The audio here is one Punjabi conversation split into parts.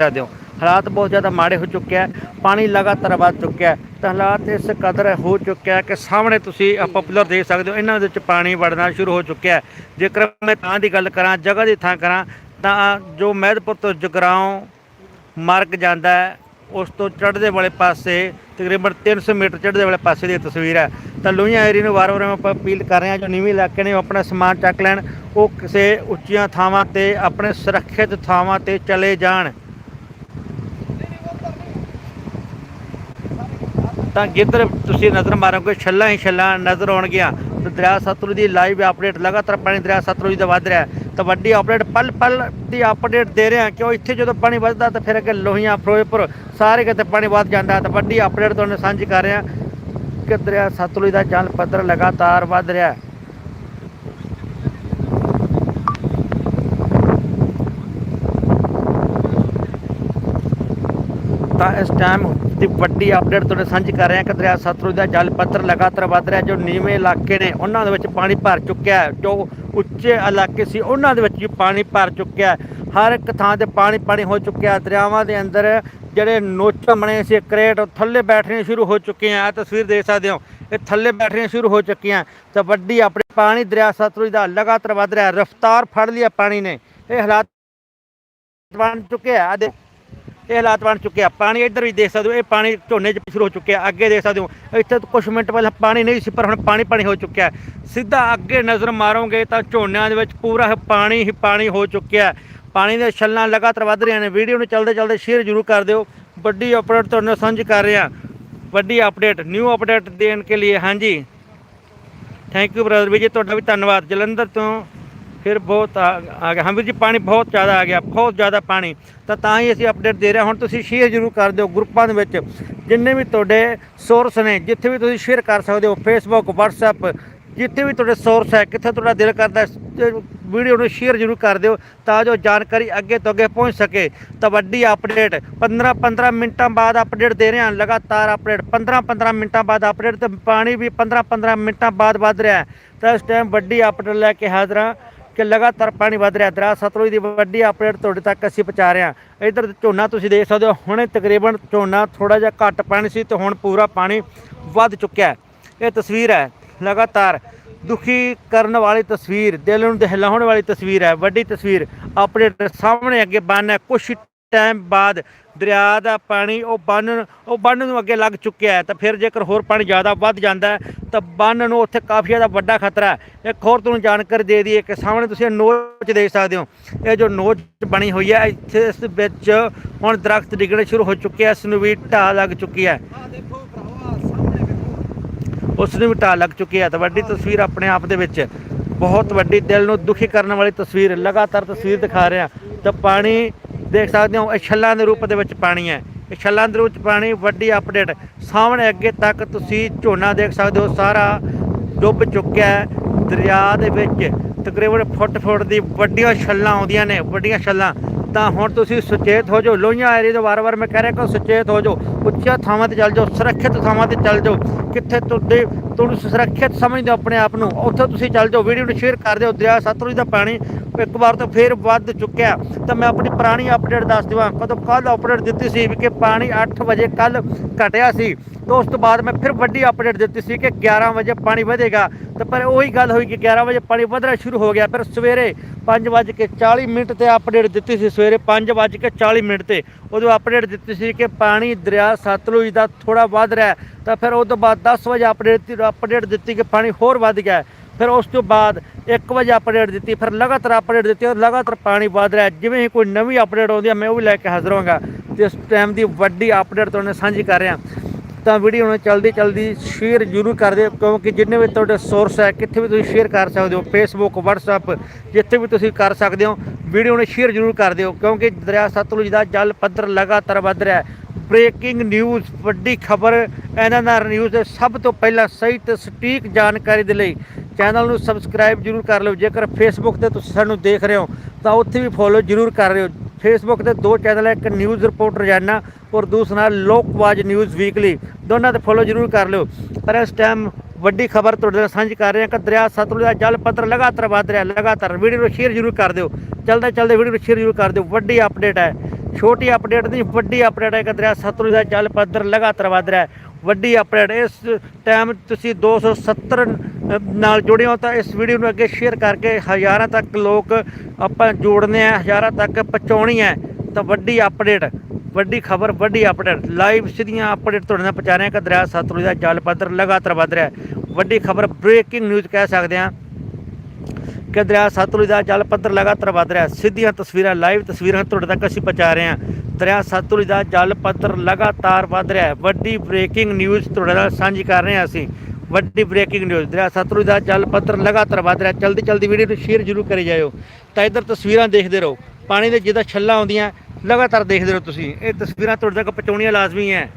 ਸਕਦੇ ਹੋ ਹਾਲਾਤ ਬਹੁਤ ਜ਼ਿਆਦਾ ਮਾੜੇ ਹੋ ਚੁੱਕੇ ਹੈ ਪਾਣੀ ਲਗਾਤਾਰ ਵੱਧ ਚੁੱਕਿਆ ਤਾਂ ਹਾਲਾਤ ਇਸ ਕਦਰ ਹੋ ਚੁੱਕਿਆ ਕਿ ਸਾਹਮਣੇ ਤੁਸੀਂ ਪਪੂਲਰ ਦੇਖ ਸਕਦੇ ਹੋ, ਇਹਨਾਂ ਦੇ ਵਿੱਚ ਪਾਣੀ ਵੜਨਾ ਸ਼ੁਰੂ ਹੋ ਚੁੱਕਿਆ ਜੇਕਰ ਮੈਂ ਥਾਂ ਦੀ ਗੱਲ ਕਰਾਂ, ਜਗ੍ਹਾ ਦੀ ਥਾਂ ਕਰਾਂ, ਤਾਂ ਜੋ ਮਹਿਦਪੁਰ ਤੋਂ ਜਗਰਾਉਂ ਮਾਰਗ ਜਾਂਦਾ ਹੈ, ਉਸ ਤੋਂ ਚੜ੍ਹਦੇ ਵਾਲੇ ਪਾਸੇ ਤਕਰੀਬਨ 300 ਮੀਟਰ ਚੜ੍ਹਦੇ ਵਾਲੇ ਪਾਸੇ ਦੀ ਤਸਵੀਰ ਹੈ। ਤਾਂ ਲੋਹੀਆਂ ਏਰੀਆ ਨੂੰ ਵਾਰ-ਵਾਰ ਆਪਾਂ ਅਪੀਲ ਕਰ ਰਹੇ ਹਾਂ ਜੋ ਨੀਵੀਂ ਇਲਾਕੇ ਨੇ ਉਹ ਆਪਣਾ ਸਮਾਨ ਚੱਕ ਲੈਣ, ਉਹ ਕਿਸੇ ਉੱਚੀਆਂ ਥਾਵਾਂ ਤੇ, ਆਪਣੇ ਸੁਰੱਖਿਅਤ ਥਾਵਾਂ ਤੇ ਚਲੇ ਜਾਣ। ਤਾਂ ਜਿੱਧਰ ਤੁਸੀਂ ਨਜ਼ਰ ਮਾਰੋਗੇ, ਛੱਲਾਂ ਹੀ ਛੱਲਾਂ ਨਜ਼ਰ ਆਉਣਗੀਆਂ। ਤੇ ਦਰਿਆ ਸਤਲੁਜ ਦੀ ਲਾਈਵ ਅਪਡੇਟ ਲਗਾਤਾਰ ਪਾਣੀ ਦਰਿਆ ਸਤਲੁਜ ਦਾ ਵੱਧ ਰਿਹਾ ਤਾਂ ਵੱਡੀ ਅਪਡੇਟ ਪਲ ਪਲ ਦੀ ਅਪਡੇਟ ਦੇ ਰਹੇ ਹਾਂ ਕਿਉਂ ਇੱਥੇ ਜਦੋਂ ਪਾਣੀ ਵੱਧਦਾ ਤਾਂ ਫਿਰ ਅੱਗੇ ਲੋਹੀਆਂ, ਫਿਰੋਜ਼ਪੁਰ ਸਾਰੇ ਕਿਤੇ ਪਾਣੀ ਵੱਧ ਜਾਂਦਾ ਤਾਂ ਵੱਡੀ ਅਪਡੇਟ ਤੁਹਾਨੂੰ ਸਾਂਝੀ ਕਰ ਰਹੇ ਹਾਂ ਕਿ ਦਰਿਆ ਸਤਲੁਜ ਦਾ ਜਲ ਪੱਧਰ ਲਗਾਤਾਰ ਵੱਧ ਰਿਹਾ ਤਾਂ ਇਸ ਟਾਈਮ ਦੀ ਵੱਡੀ ਅਪਡੇਟ ਤੁਹਾਡੇ ਸਾਂਝੀ ਕਰ ਰਹੇ ਹਾਂ ਕਿ ਦਰਿਆ ਸਤਲੁਜ ਦਾ ਜਲ ਪੱਧਰ ਲਗਾਤਾਰ ਵੱਧ ਰਿਹਾ, ਜੋ ਨੀਵੇਂ ਇਲਾਕੇ ਨੇ, ਉਹਨਾਂ ਦੇ ਵਿੱਚ ਪਾਣੀ ਭਰ ਚੁੱਕਿਆ ਹੈ, ਜੋ ਉੱਚੇ ਇਲਾਕੇ ਸੀ, ਉਹਨਾਂ ਦੇ ਵਿੱਚ ਵੀ ਪਾਣੀ ਭਰ ਚੁੱਕਿਆ ਹੈ। ਹਰ ਇੱਕ ਥਾਂ ਤੇ ਪਾਣੀ ਪਾਣੀ ਹੋ ਚੁੱਕਿਆ ਦਰਿਆਵਾਂ ਦੇ ਅੰਦਰ ਜਿਹੜੇ ਨੋਚ ਬਣੇ ਸੀ ਕਰੇਟ ਥੱਲੇ ਬੈਠਣੇ ਸ਼ੁਰੂ ਹੋ ਚੁੱਕੇ ਆ ਆਹ ਤਸਵੀਰ ਦੇਖ ਸਕਦੇ ਹੋ, ਇਹ ਥੱਲੇ ਬੈਠਣੀਆਂ ਸ਼ੁਰੂ ਹੋ ਚੁੱਕੀਆਂ ਤਾਂ ਵੱਡੀ ਆਪਣੇ ਪਾਣੀ ਦਰਿਆ ਸਤਲੁਜ ਦਾ ਲਗਾਤਾਰ ਵੱਧ ਰਿਹਾ ਰਫ਼ਤਾਰ ਫੜ ਲਿਆ ਪਾਣੀ ਨੇ, ਇਹ ਹਾਲਾਤ ਬਣ ਚੁੱਕੇ ਆ ਦੇ ਇਹ ਹਾਲਾਤ ਬਣ ਚੁੱਕੇ ਆ। ਪਾਣੀ ਇੱਧਰ ਵੀ ਦੇਖ ਸਕਦੇ ਹੋ, ਇਹ ਪਾਣੀ ਝੋਨੇ 'ਚ ਸ਼ੁਰੂ ਹੋ ਚੁੱਕਿਆ, ਅੱਗੇ ਦੇਖ ਸਕਦੇ ਹੋ। ਇੱਥੇ ਤਾਂ ਕੁਝ ਮਿੰਟ ਪਹਿਲਾਂ ਪਾਣੀ ਨਹੀਂ ਸੀ, ਪਰ ਹੁਣ ਪਾਣੀ ਪਾਣੀ ਹੋ ਚੁੱਕਿਆ ਸਿੱਧਾ ਅੱਗੇ ਨਜ਼ਰ ਮਾਰੋਗੇ ਤਾਂ ਝੋਨਿਆਂ ਦੇ ਵਿੱਚ ਪੂਰਾ ਪਾਣੀ ਹੀ ਪਾਣੀ ਹੋ ਚੁੱਕਿਆ ਪਾਣੀ ਦੀਆਂ ਛੱਲਾਂ ਲਗਾਤਾਰ ਵੱਧ ਰਹੀਆਂ ਨੇ। ਵੀਡੀਓ ਨੂੰ ਚਲਦੇ ਚਲਦੇ ਸ਼ੇਅਰ ਜ਼ਰੂਰ ਕਰ ਦਿਓ। ਵੱਡੀ ਅਪਡੇਟ ਤੁਹਾਨੂੰ ਸਾਂਝੀ ਕਰ ਰਿਹਾ। ਵੱਡੀ ਅਪਡੇਟ ਨਿਊ ਅਪਡੇਟ ਦੇਣ ਕੇ ਲਈ ਹਾਂਜੀ। ਥੈਂਕ ਯੂ ਬ੍ਰਦਰ ਵੀਰ ਜੀ ਤੁਹਾਡਾ ਵੀ ਧੰਨਵਾਦ। ਜਲੰਧਰ ਤੋਂ ਫਿਰ ਬਹੁਤ ਆ ਆ ਗਿਆ। ਹਾਂ ਵੀਰ ਜੀ, ਪਾਣੀ ਬਹੁਤ ਜ਼ਿਆਦਾ ਆ ਗਿਆ, ਬਹੁਤ ਜ਼ਿਆਦਾ ਪਾਣੀ। ਤਾਂ ਤਾਂ ਹੀ ਅਸੀਂ ਅਪਡੇਟ ਦੇ ਰਹੇ ਹਾਂ। ਹੁਣ ਤੁਸੀਂ ਸ਼ੇਅਰ ਜ਼ਰੂਰ ਕਰ ਦਿਓ ਗਰੁੱਪਾਂ ਦੇ ਵਿੱਚ। ਜਿੰਨੇ ਵੀ ਤੁਹਾਡੇ ਸੋਰਸ ਨੇ, ਜਿੱਥੇ ਵੀ ਤੁਸੀਂ ਸ਼ੇਅਰ ਕਰ ਸਕਦੇ ਹੋ ਫੇਸਬੁੱਕ WhatsApp, ਜਿੱਥੇ ਵੀ ਤੁਹਾਡੇ ਸੋਰਸ ਹੈ, ਕਿੱਥੇ ਤੁਹਾਡਾ ਦਿਲ ਕਰਦਾ ਵੀਡੀਓ ਨੂੰ ਸ਼ੇਅਰ ਜ਼ਰੂਰ ਕਰ ਦਿਓ ਤਾਂ ਜੋ ਜਾਣਕਾਰੀ ਅੱਗੇ ਤੋਂ ਅੱਗੇ ਪਹੁੰਚ ਸਕੇ। ਤਾਂ ਵੱਡੀ ਅਪਡੇਟ 15 15 ਮਿੰਟਾਂ ਬਾਅਦ ਅਪਡੇਟ ਦੇ ਰਹੇ ਹਾਂ। ਲਗਾਤਾਰ ਅਪਡੇਟ 15 15 ਮਿੰਟਾਂ ਬਾਅਦ ਅਪਡੇਟ ਤੇ ਪਾਣੀ ਵੀ 15 15 ਮਿੰਟਾਂ ਬਾਅਦ ਵੱਧ ਰਿਹਾ ਤਾਂ ਇਸ ਟਾਈਮ ਵੱਡੀ ਅਪਡੇਟ ਲੈ ਕੇ ਹਾਜ਼ਰਾਂ ਕਿ ਲਗਾਤਾਰ ਪਾਣੀ ਵੱਧ ਰਿਹਾ, ਦਰਿਆ ਸਤਲੁਜ ਦੀ ਵੱਡੀ ਅਪਡੇਟ ਤੁਹਾਡੇ ਤੱਕ ਅਸੀਂ ਪਹੁੰਚਾ ਰਹੇ ਹਾਂ। ਇਧਰ ਝੋਨਾ ਤੁਸੀਂ ਦੇਖ ਸਕਦੇ ਹੋ, ਹੁਣੇ ਤਕਰੀਬਨ ਝੋਨਾ ਥੋੜਾ ਜਿਹਾ ਘੱਟ ਪਾਣੀ ਸੀ ਤੇ ਹੁਣ ਪੂਰਾ ਪਾਣੀ ਵੱਧ ਚੁੱਕਿਆ ਇਹ ਤਸਵੀਰ ਹੈ, ਲਗਾਤਾਰ ਦੁਖੀ ਕਰਨ ਵਾਲੀ ਤਸਵੀਰ, ਦਿਲ ਨੂੰ ਦਹਿਲਾਉਣ ਵਾਲੀ ਤਸਵੀਰ ਹੈ, ਵੱਡੀ ਤਸਵੀਰ ਅਪਡੇਟ ਸਾਹਮਣੇ ਅੱਗੇ ਬੰਨ ਹੈ। ਕੁਛ ਟਾਈਮ ਬਾਅਦ ਦਰਿਆ ਦਾ ਪਾਣੀ ਉਹ ਬੰਨ ਉਹ ਬੰਨ ਨੂੰ ਅੱਗੇ ਲੱਗ ਚੁੱਕਿਆ ਹੈ। ਤਾਂ ਫਿਰ ਜੇਕਰ ਹੋਰ ਪਾਣੀ ਜ਼ਿਆਦਾ ਵੱਧ ਜਾਂਦਾ ਤਾਂ ਬੰਨ ਨੂੰ ਉੱਥੇ ਕਾਫੀ ਜ਼ਿਆਦਾ ਵੱਡਾ ਖਤਰਾ ਹੈ। ਇੱਕ ਹੋਰ ਤੁਹਾਨੂੰ ਜਾਣਕਾਰੀ ਦੇ ਦਈਏ ਕਿ ਸਾਹਮਣੇ ਤੁਸੀਂ ਨੋਚ ਦੇਖ ਸਕਦੇ ਹੋ। ਇਹ ਜੋ ਨੋਚ ਬਣੀ ਹੋਈ ਹੈ ਇੱਥੇ ਇਸ ਵਿੱਚ ਹੁਣ ਦਰਖਤ ਡਿੱਗਣੇ ਸ਼ੁਰੂ ਹੋ ਚੁੱਕੇ ਆ ਇਸ ਨੂੰ ਵੀ ਢਾਹ ਲੱਗ ਚੁੱਕੀ ਹੈ। ਉਸ ਨੂੰ ਵੀ ਢਾਹ ਲੱਗ ਚੁੱਕੀ ਹੈ। ਤਾਂ ਵੱਡੀ ਤਸਵੀਰ ਆਪਣੇ ਆਪ ਦੇ ਵਿੱਚ। ਬਹੁਤ ਵੱਡੀ ਦਿਲ ਨੂੰ ਦੁਖੀ ਕਰਨ ਵਾਲੀ ਤਸਵੀਰ ਲਗਾਤਾਰ ਤਸਵੀਰ ਦਿਖਾ ਰਿਹਾ। ਤਾਂ ਪਾਣੀ ਦੇਖ ਸਕਦੇ ਹੋ, ਇਹ ਛੱਲਾਂ ਦੇ ਰੂਪ ਦੇ ਵਿੱਚ ਪਾਣੀ ਹੈ। ਇਹ ਛੱਲਾਂ ਦੇ ਰੂਪ ਵਿੱਚ ਪਾਣੀ ਵੱਡੀ ਅਪਡੇਟ ਸਾਹਮਣੇ ਅੱਗੇ ਤੱਕ ਤੁਸੀਂ ਝੋਨਾ ਦੇਖ ਸਕਦੇ ਹੋ, ਸਾਰਾ ਡੁੱਬ ਚੁੱਕਿਆ ਹੈ। ਦਰਿਆ ਦੇ ਵਿੱਚ ਤਕਰੀਬਨ ਫੁੱਟ ਫੁੱਟ ਦੀ ਵੱਡੀਆਂ ਛੱਲਾਂ ਆਉਂਦੀਆਂ ਨੇ, ਵੱਡੀਆਂ ਛੱਲਾਂ। ਤਾਂ ਹੁਣ ਤੁਸੀਂ ਸੁਚੇਤ ਹੋ ਜਾਓ। ਲੋਹੀਆਂ ਏਰੀਏ ਤੋਂ ਵਾਰ-ਵਾਰ ਮੈਂ ਕਹਿ ਰਿਹਾ ਕਿ ਸੁਚੇਤ ਹੋ ਜਾਓ। ਉੱਚੀਆਂ ਥਾਵਾਂ ਤੇ ਚੱਲ ਜਾਓ, ਸੁਰੱਖਿਅਤ ਥਾਵਾਂ ਤੇ ਚੱਲ ਜਾਓ। ਕਿੱਥੇ ਤੁਹਾਡੇ ਤੁਹਾਨੂੰ ਸੁਰੱਖਿਅਤ ਸਮਝਦੇ ਹੋ ਆਪਣੇ ਆਪ ਨੂੰ। ਉੱਥੇ ਤੁਸੀਂ ਚੱਲ ਜਾਓ, ਵੀਡੀਓ ਨੂੰ ਸ਼ੇਅਰ ਕਰ ਦਿਓ। ਦਰਿਆ ਸਤਲੁਜ ਦਾ ਪਾਣੀ ਇੱਕ ਵਾਰ ਤਾਂ ਫੇਰ ਵੱਧ ਚੁੱਕਿਆ। ਤਾਂ ਮੈਂ ਆਪਣੀ ਪੁਰਾਣੀ ਅਪਡੇਟ ਦੱਸ ਦੇਵਾਂ। ਕਦੋਂ ਕੱਲ ਅਪਡੇਟ ਦਿੱਤੀ ਸੀ ਵੀ ਕਿ ਪਾਣੀ 8 ਵਜੇ ਕੱਲ ਘਟਿਆ ਸੀ। ਤਾਂ ਉਸ ਤੋਂ ਬਾਅਦ ਮੈਂ ਫਿਰ ਵੱਡੀ ਅਪਡੇਟ ਦਿੱਤੀ ਸੀ ਕਿ 11 ਵਜੇ ਪਾਣੀ ਵਧੇਗਾ। ਤਾਂ ਪਰ ਉਹੀ ਗੱਲ ਹੋਈ ਕਿ 11 ਵਜੇ ਪਾਣੀ ਵਧਣਾ ਸ਼ੁਰੂ ਹੋ ਗਿਆ। ਫਿਰ ਸਵੇਰੇ 5:40 ਮਿੰਟ ਤੇ ਅਪਡੇਟ ਦਿੱਤੀ ਸੀ। ਸਵੇਰੇ 5:40 ਮਿੰਟ ਤੇ ਉਦੋਂ ਅਪਡੇਟ ਦਿੱਤੀ ਸੀ ਕਿ ਪਾਣੀ ਦਰਿਆ ਸਤਲੁਜ ਦਾ ਥੋੜਾ ਵੱਧ ਰਿਹਾ ਤਾਂ ਫਿਰ ਉਸ ਤੋਂ ਬਾਅਦ 10 ਵਜੇ ਅਪਡੇਟ ਅਪਡੇਟ ਦਿੱਤੀ ਕਿ ਪਾਣੀ ਹੋਰ ਵੱਧ ਗਿਆ ਫਿਰ ਉਸ ਤੋਂ ਬਾਅਦ 1 ਵਜੇ ਅਪਡੇਟ ਦਿੱਤੀ। ਫਿਰ ਲਗਾਤਾਰ ਅਪਡੇਟ ਦਿੱਤੀ ਔਰ ਲਗਾਤਾਰ ਪਾਣੀ ਵਧ ਰਿਹਾ ਜਿਵੇਂ ਹੀ ਕੋਈ ਨਵੀਂ ਅਪਡੇਟ ਆਉਂਦੀ ਹੈ, ਮੈਂ ਉਹ ਵੀ ਲੈ ਕੇ ਹਾਜ਼ਰ ਹੋਵਾਂਗਾ। ਤੇ ਇਸ ਟਾਈਮ ਦੀ ਵੱਡੀ ਅਪਡੇਟ ਤੁਹਾਨੂੰ ਸਾਂਝੀ ਕਰ ਰਿਹਾ। ਤਾਂ ਵੀਡੀਓ ਨੂੰ ਚਲਦੀ ਜਲਦੀ ਸ਼ੇਅਰ ਜ਼ਰੂਰ ਕਰ ਦਿਓ, ਕਿਉਂਕਿ ਜਿੰਨੇ ਵੀ ਤੁਹਾਡੇ ਸੋਰਸ ਹੈ, ਕਿੱਥੇ ਵੀ ਤੁਸੀਂ ਸ਼ੇਅਰ ਕਰ ਸਕਦੇ ਹੋ ਫੇਸਬੁੱਕ WhatsApp, ਜਿੱਥੇ ਵੀ ਤੁਸੀਂ ਕਰ ਸਕਦੇ ਹੋ ਵੀਡੀਓ ਨੂੰ ਸ਼ੇਅਰ ਜ਼ਰੂਰ ਕਰ ਦਿਓ, ਕਿਉਂਕਿ ਦਰਿਆ ਸਤਲੁਜ ਦਾ ਜਲ ਪੱਧਰ ਲਗਾਤਾਰ ਵੱਧ ਰਿਹਾ ਹੈ। ਬ੍ਰੇਕਿੰਗ ਨਿਊਜ਼ ਵੱਡੀ ਖਬਰ ਐਨਐਨਆਰ ਨਿਊਜ਼ ਦੇ ਸਭ ਤੋਂ ਪਹਿਲਾਂ ਸਹੀ ਤੇ ਸਟੀਕ ਜਾਣਕਾਰੀ ਦੇ ਲਈ ਚੈਨਲ ਨੂੰ ਸਬਸਕ੍ਰਾਈਬ ਜ਼ਰੂਰ ਕਰ ਲਓ। ਜੇਕਰ ਫੇਸਬੁੱਕ ਤੇ ਤੁਸੀਂ ਸਾਨੂੰ ਦੇਖ ਰਹੇ ਹੋ, ਤਾਂ ਉੱਥੇ ਵੀ ਫੋਲੋ ਜ਼ਰੂਰ ਕਰ ਰਹੇ ਹੋ। ਫੇਸਬੁੱਕ ਤੇ ਦੋ ਚੈਨਲ ਹੈ, ਇੱਕ ਨਿਊਜ਼ ਰਿਪੋਰਟ ਰੋਜ਼ਾਨਾ ਔਰ ਦੂਸਰਾ ਲੋਕਵਾਜ ਨਿਊਜ਼ ਵੀਕਲੀ। ਦੋਨਾਂ ਤੇ ਫੋਲੋ ਜ਼ਰੂਰ ਕਰ ਲਿਓ। ਪਰ ਇਸ ਟਾਈਮ ਵੱਡੀ ਖਬਰ ਤੁਹਾਡੇ ਨਾਲ ਸਾਂਝੀ ਕਰ ਰਹੇ ਹਾਂ ਕਿ ਦਰਿਆ ਸਤਲੁਜ ਦਾ ਜਲ ਪੱਧਰ ਲਗਾਤਾਰ ਵਧ ਰਿਹਾ, ਲਗਾਤਾਰ। ਵੀਡੀਓ ਨੂੰ ਸ਼ੇਅਰ ਜ਼ਰੂਰ ਕਰ ਦਿਓ। ਚਲਦੇ ਚਲਦੇ ਵੀਡੀਓ ਨੂੰ ਸ਼ੇਅਰ ਜ਼ਰੂਰ ਕਰ ਦਿਓ। ਵੱਡੀ ਅਪਡੇਟ ਹੈ। ਛੋਟੀ ਅਪਡੇਟ ਨਹੀਂ, ਵੱਡੀ ਅਪਡੇਟ ਹੈ ਕਿ ਦਰਿਆ ਸਤਲੁਜ ਦਾ ਜਲ ਪੱਧਰ ਲਗਾਤਾਰ ਵਧ ਰਿਹਾ ਵੱਡੀ ਅਪਡੇਟ ਇਸ ਟਾਈਮ ਤੁਸੀਂ 270 ਨਾਲ ਜੁੜੇ ਹੋ ਤਾਂ ਇਸ ਵੀਡੀਓ ਨੂੰ ਅੱਗੇ ਸ਼ੇਅਰ ਕਰਕੇ ਹਜ਼ਾਰਾਂ ਤੱਕ ਲੋਕ ਆਪਾਂ ਜੋੜਨੇ ਆ, ਹਜ਼ਾਰਾਂ ਤੱਕ ਪਹੁੰਚਾਉਣੀ ਹੈ। ਤਾਂ ਵੱਡੀ ਅਪਡੇਟ ਵੱਡੀ ਖਬਰ, ਵੱਡੀ ਅਪਡੇਟ ਲਾਈਵ ਸਿੱਧੀਆਂ ਅਪਡੇਟ ਤੁਹਾਡੇ ਨਾਲ ਪਹੁੰਚਾ ਰਹੇ ਹਾਂ। ਕਿ ਦਰਿਆ ਸਤਲੁਜ ਦਾ ਜਲ ਪੱਧਰ ਲਗਾਤਾਰ ਵਧ ਰਿਹਾ ਹੈ। ਵੱਡੀ ਖਬਰ ਬ੍ਰੇਕਿੰਗ ਨਿਊਜ਼ ਕਹਿ ਸਕਦੇ ਹਾਂ। ਕਿ ਦਰਿਆ ਸਤਲੁਜ ਦਾ ਜਲ ਪੱਧਰ ਲਗਾਤਾਰ ਵਧ ਰਿਹਾ ਹੈ। ਸਿੱਧੀਆਂ ਤਸਵੀਰਾਂ ਲਾਈਵ ਤਸਵੀਰਾਂ ਤੁਹਾਡੇ ਤੱਕ ਅਸੀਂ ਪਹੁੰਚਾ ਰਹੇ ਹਾਂ। ਦਰਿਆ, ਸਤਲੁਜ ਦਾ ਜਲ ਪੱਧਰ ਲਗਾਤਾਰ ਵਧ ਰਿਹਾ ਹੈ। ਵੱਡੀ ਬ੍ਰੇਕਿੰਗ ਨਿਊਜ਼ ਤੁਹਾਡੇ ਨਾਲ ਸਾਂਝੀ ਕਰ ਰਹੇ ਹਾਂ ਅਸੀਂ। ਵੱਡੀ ਬ੍ਰੇਕਿੰਗ ਨਿਊਜ਼ ਦਰਿਆ, ਸਤਲੁਜ ਦਾ ਜਲ ਪੱਧਰ ਲਗਾਤਾਰ ਵਧ ਰਿਹਾ ਹੈ। ਜਲਦੀ ਜਲਦੀ ਵੀਡੀਓ ਨੂੰ ਸ਼ੇਅਰ ਜ਼ਰੂਰ ਕਰੀ ਜਾਇਓ। ਤਾਂ ਇੱਧਰ ਤਸਵੀਰਾਂ ਦੇਖਦੇ ਰਹੋ। ਪਾਣੀ ਦੇ ਜਿੱਦਾਂ ਛੱਲਾਂ ਆਉਂਦੀਆਂ ਲਗਾਤਾਰ ਦੇਖਦੇ ਰਹੋ ਤੁਸੀਂ। ਇਹ ਤਸਵੀਰਾਂ ਤੁਹਾਡੇ ਤੱਕ ਪਹੁੰਚਾਉਣੀਆਂ ਲਾਜ਼ਮੀ ਹੈ।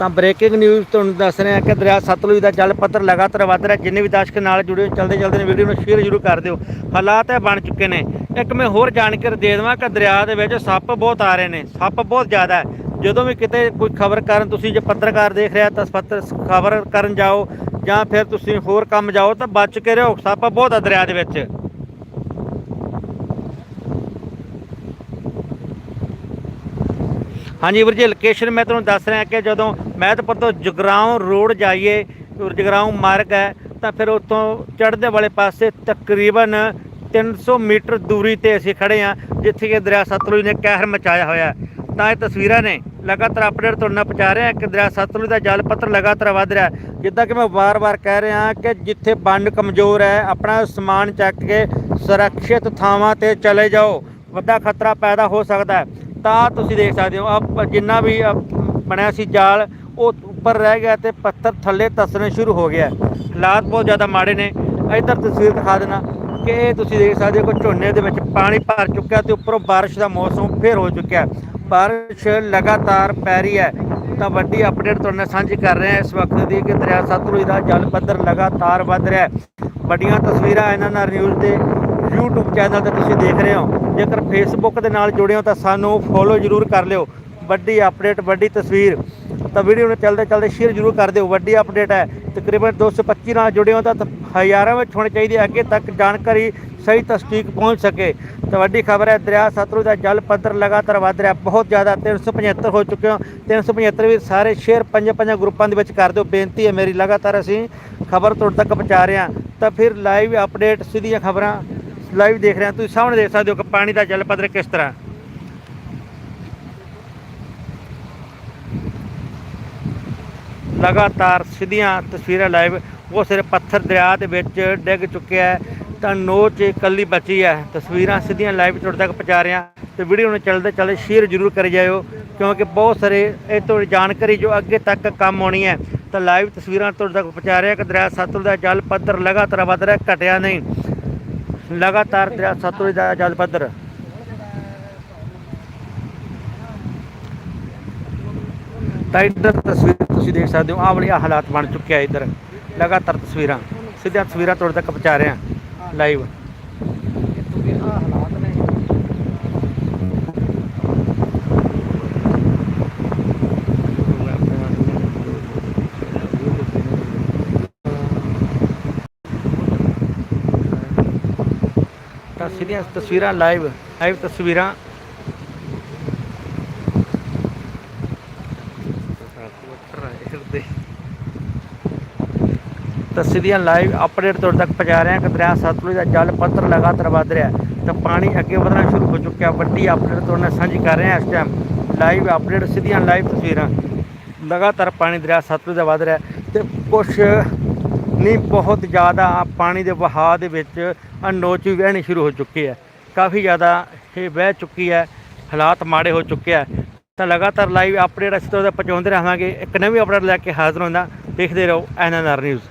ਤਾਂ ਬ੍ਰੇਕਿੰਗ ਨਿਊਜ਼ ਤੁਹਾਨੂੰ ਦੱਸ ਰਹੇ ਹਾਂ ਕਿ ਦਰਿਆ ਸਤਲੁਜ ਦਾ ਜਲ ਪੱਧਰ ਲਗਾਤਾਰ ਵੱਧ ਰਿਹਾ। ਜਿੰਨੇ ਵੀ ਦਰਸ਼ਕ ਨਾਲ ਜੁੜੇ ਹੋ, ਚਲਦੇ ਚਲਦੇ ਵੀਡੀਓ ਨੂੰ ਸ਼ੇਅਰ ਜ਼ਰੂਰ ਕਰ ਦਿਓ। ਹਾਲਾਤ ਇਹ ਬਣ ਚੁੱਕੇ ਨੇ। ਇੱਕ ਮੈਂ ਹੋਰ ਜਾਣਕਾਰੀ ਦੇ ਦੇਵਾਂ ਕਿ ਦਰਿਆ ਦੇ ਵਿੱਚ ਸੱਪ ਬਹੁਤ ਆ ਰਹੇ ਨੇ। ਸੱਪ ਬਹੁਤ ਜ਼ਿਆਦਾ ਜਦੋਂ ਵੀ ਕਿਤੇ ਕੋਈ ਖਬਰ ਕਰਨ, ਤੁਸੀਂ ਜੇ ਪੱਤਰਕਾਰ ਦੇਖ ਰਿਹਾ ਤਾਂ ਪੱਤਰ ਖਬਰ ਕਰਨ ਜਾਓ ਜਾਂ ਫਿਰ ਤੁਸੀਂ ਹੋਰ ਕੰਮ ਜਾਓ ਤਾਂ ਬਚ ਕੇ ਰਹੋ। ਸੱਪ ਬਹੁਤ ਆ ਦਰਿਆ ਦੇ ਵਿੱਚ। ਹਾਂਜੀ ਵੀਰ ਜੀ ਲੋਕੇਸ਼ਨ ਮੈਂ ਤੁਹਾਨੂੰ ਦੱਸ ਰਿਹਾ ਕਿ ਜਦੋਂ ਮਹਿਤਪੁਰ ਤੋਂ ਜਗਰਾਉਂ ਰੋਡ ਜਾਈਏ, ਔਰ ਜਗਰਾਉਂ ਮਾਰਗ ਹੈ, ਤਾਂ ਫਿਰ ਉੱਥੋਂ ਚੜ੍ਹਦੇ ਵਾਲੇ ਪਾਸੇ ਤਕਰੀਬਨ 300 ਮੀਟਰ ਦੂਰੀ ਤੇ ਅਸੀਂ ਖੜੇ ਹਾਂ, ਜਿੱਥੇ ਕਿ ਦਰਿਆ ਸਤਲੁਜ ਨੇ ਕਹਿਰ ਮਚਾਇਆ ਹੋਇਆ ਤਾਂ ਇਹ ਤਸਵੀਰਾਂ ਨੇ ਲਗਾਤਾਰ ਅਪਡੇਟ ਤੁਹਾਨੂੰ ਨਾਲ ਪਹੁੰਚਾ ਰਿਹਾ ਕਿ ਦਰਿਆ ਸਤਲੁਜ ਦਾ ਜਲ ਪੱਧਰ ਲਗਾਤਾਰ ਵਧ ਰਿਹਾ ਜਿੱਦਾਂ ਕਿ ਮੈਂ ਵਾਰ-ਵਾਰ ਕਹਿ ਰਿਹਾ ਕਿ ਜਿੱਥੇ ਬੰਨ ਕਮਜ਼ੋਰ ਹੈ, ਆਪਣਾ ਸਮਾਨ ਚੱਕ ਕੇ ਸੁਰੱਖਿਅਤ ਥਾਵਾਂ ਤੇ ਚਲੇ ਜਾਓ, ਵੱਡਾ ਖਤਰਾ ਪੈਦਾ ਹੋ ਸਕਦਾ ਹੈ। ਤਾਂ ਤੁਸੀਂ ਦੇਖ ਸਕਦੇ ਹੋ ਆ ਜਿੰਨਾ ਵੀ ਬਣਿਆ ਸੀ ਜਾਲ, ਉਹ ਉੱਪਰ ਰਹਿ ਗਿਆ ਤੇ ਪੱਥਰ ਥੱਲੇ ਤਸਣੇ ਸ਼ੁਰੂ ਹੋ ਗਿਆ। ਹਾਲਾਤ ਬਹੁਤ ਜ਼ਿਆਦਾ ਮਾੜੇ ਨੇ। ਇੱਧਰ ਤਸਵੀਰ ਦਿਖਾ ਦੇਣਾ ਕਿ ਇਹ ਤੁਸੀਂ ਦੇਖ ਸਕਦੇ ਹੋ ਕਿ ਝੋਨੇ ਦੇ ਵਿੱਚ ਪਾਣੀ ਭਰ ਚੁੱਕਿਆ ਤੇ ਉੱਪਰੋਂ ਬਾਰਿਸ਼ ਦਾ ਮੌਸਮ ਫੇਰ ਹੋ ਚੁੱਕਿਆ। ਹੈ। ਬਾਰਿਸ਼ ਲਗਾਤਾਰ ਪੈ ਰਹੀ ਹੈ। ਤਾਂ ਵੱਡੀ ਅਪਡੇਟ ਤੁਹਾਡੇ ਨਾਲ ਸਾਂਝੀ ਕਰ ਰਹੇ ਹਾਂ ਇਸ ਵਕਤ ਦੀ ਕਿ ਦਰਿਆ ਸਤਲੁਜ ਦਾ ਜਲ ਪੱਧਰ ਲਗਾਤਾਰ ਵੱਧ ਰਿਹਾ ਹੈ। ਵੱਡੀਆਂ ਤਸਵੀਰਾਂ ਇਹਨਾਂ ਨਾਲ ਨਿਊਜ਼ ਦੇ YouTube ਚੈਨਲ ਤੇ ਤੁਸੀਂ ਦੇਖ ਰਹੇ ਹੋ। ਜੇਕਰ Facebook ਦੇ ਨਾਲ ਜੁੜੇ ਹੋ ਤਾਂ ਸਾਨੂੰ ਫੋਲੋ ਜ਼ਰੂਰ ਕਰ ਲਿਓ। ਵੱਡੀ ਅਪਡੇਟ ਵੱਡੀ ਤਸਵੀਰ। ਤਾਂ ਵੀਡੀਓ ਨੂੰ ਚੱਲਦੇ ਚੱਲਦੇ ਸ਼ੇਅਰ ਜ਼ਰੂਰ ਕਰ ਦਿਓ। ਵੱਡੀ ਅਪਡੇਟ ਹੈ। ਤਕਰੀਬਨ 225 ਨਾਲ ਜੁੜੇ ਹੋ ਤਾਂ ਹਜ਼ਾਰਾਂ ਵਿੱਚ ਹੋਣੀ ਚਾਹੀਦੀ ਹੈ। ਅੱਗੇ ਤੱਕ ਜਾਣਕਾਰੀ ਸਹੀ ਤਸਦੀਕ ਪਹੁੰਚ ਸਕੇ। ਤਾਂ ਵੱਡੀ ਖਬਰ ਹੈ, ਦਰਿਆ ਸਤਲੁਜ ਦਾ ਜਲ ਪੱਧਰ ਲਗਾਤਾਰ ਵਧ ਰਿਹਾ। ਬਹੁਤ ਜ਼ਿਆਦਾ 375 ਹੋ ਚੁੱਕੇ ਹੋ। 375 ਵੀ ਸਾਰੇ ਸ਼ੇਅਰ ਪੰਜ ਪੰਜ ਗਰੁੱਪਾਂ ਦੇ ਵਿੱਚ ਕਰ ਦਿਓ। ਬੇਨਤੀ ਹੈ ਮੇਰੀ, ਲਗਾਤਾਰ ਅਸੀਂ ਖਬਰ ਤੁਹਾਡੇ ਤੱਕ ਪਹੁੰਚਾ ਰਹੇ ਹਾਂ। ਤਾਂ ਫਿਰ ਲਾਈਵ ਅਪਡੇਟ ਸਿੱਧੀਆਂ ਖਬਰਾਂ ਲਾਈਵ ਦੇਖ ਰਹੇ ਹਾਂ, ਤੁਸੀਂ ਸਾਹਮਣੇ ਦੇਖ ਸਕਦੇ ਹੋ ਕਿ ਪਾਣੀ ਦਾ ਜਲ ਪੱਧਰ ਕਿਸ ਤਰ੍ਹਾਂ। ਲਗਾਤਾਰ ਸਿੱਧੀਆਂ ਤਸਵੀਰਾਂ ਲਾਈਵ, ਉਹ ਸਿਰ ਪੱਥਰ ਦਰਿਆ ਦੇ ਵਿੱਚ ਡਿੱਗ ਚੁੱਕਿਆ ਹੈ ਤਾਂ ਨੋਚ ਇਕੱਲੀ ਬਚੀ ਹੈ ਤਸਵੀਰਾਂ ਸਿੱਧੀਆਂ ਲਾਈਵ ਤੁਹਾਡੇ ਤੱਕ ਪਹੁੰਚਾ ਰਹੇ ਹਾਂ, ਤੇ ਵੀਡੀਓ ਨੂੰ ਚੱਲਦੇ ਚੱਲਦੇ ਸ਼ੇਅਰ ਜ਼ਰੂਰ ਕਰੀ ਜਾਇਓ, ਕਿਉਂਕਿ ਬਹੁਤ ਸਾਰੇ ਇਹ ਤੋਂ ਜਾਣਕਾਰੀ ਜੋ ਅੱਗੇ ਤੱਕ ਕੰਮ ਆਉਣੀ ਹੈ, ਤਾਂ ਲਾਈਵ ਤਸਵੀਰਾਂ ਤੁਹਾਡੇ ਤੱਕ ਪਹੁੰਚਾ ਰਿਹਾ ਕਿ ਦਰਿਆ ਸਤਲੁਜ ਦਾ ਜਲ ਪੱਧਰ ਲਗਾਤਾਰ ਵਧ ਰਿਹਾ, ਘਟਿਆ ਨਹੀਂ। ਲਗਾਤਾਰ ਦਰਿਆ ਸਤਲੁਜ ਦਾ ਜਲ ਪੱਧਰ। ਤਾਂ ਇੱਧਰ ਤਸਵੀਰ ਤੁਸੀਂ ਦੇਖ ਸਕਦੇ ਹੋ, ਆਹ ਵਾਲੀ ਹਾਲਾਤ ਬਣ ਚੁੱਕਿਆ ਇੱਧਰ। ਲਗਾਤਾਰ ਤਸਵੀਰਾਂ, ਸਿੱਧੀਆਂ ਤਸਵੀਰਾਂ ਤੁਹਾਡੇ ਤੱਕ ਪਹੁੰਚਾ ਰਹੇ ਹਾਂ ਲਾਈਵ ਇੱਥੋਂ ਦੇ ਆਹ ਹਾਲਾਤ ਨੇ ਤਾਂ ਸਿੱਧੀਆਂ ਤਸਵੀਰਾਂ ਲਾਈਵ ਲਾਈਵ ਤਸਵੀਰਾਂ। ਤਾਂ ਸਿੱਧੀਆਂ ਲਾਈਵ ਅਪਡੇਟ ਤੁਹਾਡੇ ਤੱਕ ਪਹੁੰਚਾ ਰਹੇ ਹਾਂ। ਕਿ ਦਰਿਆ ਸਤਲੁਜ ਦਾ ਜਲ ਪੱਧਰ ਲਗਾਤਾਰ ਵਧ ਰਿਹਾ ਤਾਂ ਪਾਣੀ ਅੱਗੇ ਵਧਣਾ ਸ਼ੁਰੂ ਹੋ ਚੁੱਕਿਆ। ਵੱਡੀ ਅਪਡੇਟ ਤੁਹਾਡੇ ਨਾਲ ਸਾਂਝੀ ਕਰ ਰਹੇ ਹਾਂ ਇਸ ਟਾਈਮ ਲਾਈਵ ਅਪਡੇਟ ਸਿੱਧੀਆਂ ਲਾਈਵ ਤਸਵੀਰਾਂ। ਲਗਾਤਾਰ ਪਾਣੀ ਦਰਿਆ ਸਤਲੁਜ ਦਾ ਵਧ ਰਿਹਾ ਹੈ। ਤੇ ਕੁਛ ਨਹੀਂ, ਬਹੁਤ ਜ਼ਿਆਦਾ ਪਾਣੀ ਦੇ ਵਹਾਅ ਦੇ ਵਿੱਚ ਅਨੋਚ ਵੀ ਵਹਿਣੀ ਸ਼ੁਰੂ ਹੋ ਚੁੱਕੇ ਹੈ। ਕਾਫੀ ਜ਼ਿਆਦਾ ਇਹ ਵਹਿ ਚੁੱਕੀ ਹੈ, ਹਾਲਾਤ ਮਾੜੇ ਹੋ ਚੁੱਕੇ ਹੈ। ਤਾਂ ਲਗਾਤਾਰ ਲਾਈਵ ਅਪਡੇਟ ਅਸੀਂ ਤੁਹਾਡੇ ਪਹੁੰਚਾਉਂਦੇ ਰਹਾਂਗੇ। ਇੱਕ ਨਵੀਂ ਅਪਡੇਟ ਲੈ ਕੇ ਹਾਜ਼ਰ ਹੁੰਦਾ। ਦੇਖਦੇ ਰਹੋ ਐਨਐਨਆਰ ਨਿਊਜ਼